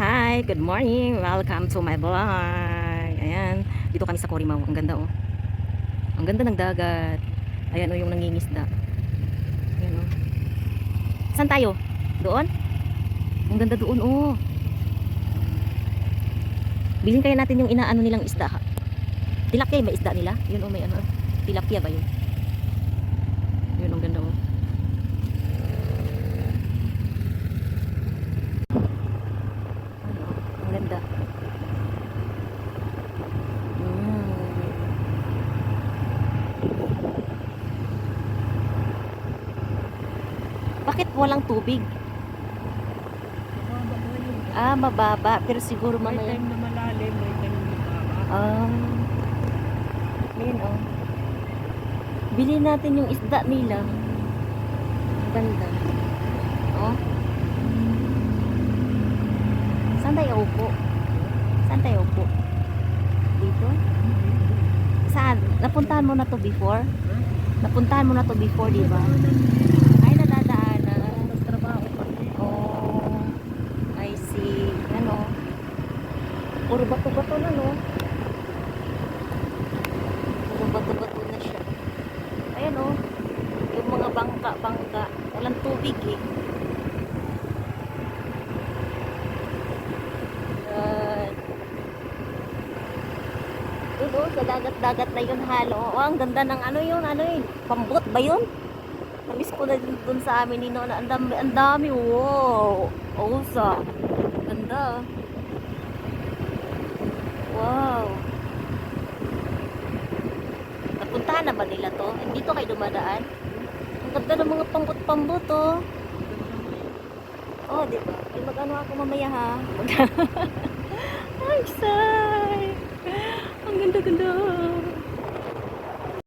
Hi, good morning. Welcome to my vlog. Ayan, dito kami sa Corimao. Ang ganda oh. Ang ganda ng dagat. Ayan oh yung nangingisda. Ayan oh. Saan tayo? Doon? Ang ganda doon oh. Bilhin kaya natin yung inaano nilang isda ha. Tilapia ba isda nila? Yun oh may ano. Tilapia ba yun? Yun ang ganda oh. Ano, ang ganda. Mm. Bakit walang tubig? Ah, mababa. Pero siguro May mamaya. time na malalim, may time na mababa. Ah. Ayun oh. Bili natin yung isda nila. Ang Ganda. Oh. Saan tayo upo? Saan tayo upo? Dito? Saan? Napuntahan mo na to before? Napuntahan mo na to before, di ba? Ay, nadadaanan. Nagtrabaho kasi. Oh, I see. Ano? Puro bato-bato na, no? Puro bato-bato na siya. Ayan, oh. Yung mga bangka-bangka. Walang tubig, eh. Yan. Doon, oh, sa dagat-dagat na yun halo. Oh, ang ganda ng ano yun, ano yun? Pambot ba yun? Namiss ko na din dun sa amin ni Nona. Ang dami, ang dami. Wow. Osa. Ganda. Wow. Napuntahan na ba nila to? Hindi to kayo dumadaan? Ang ganda ng mga pambot-pambot oh. Oh, di ba? Ay, mag-ano ako mamaya ha. Mag- Ay, say. Ang ganda-ganda.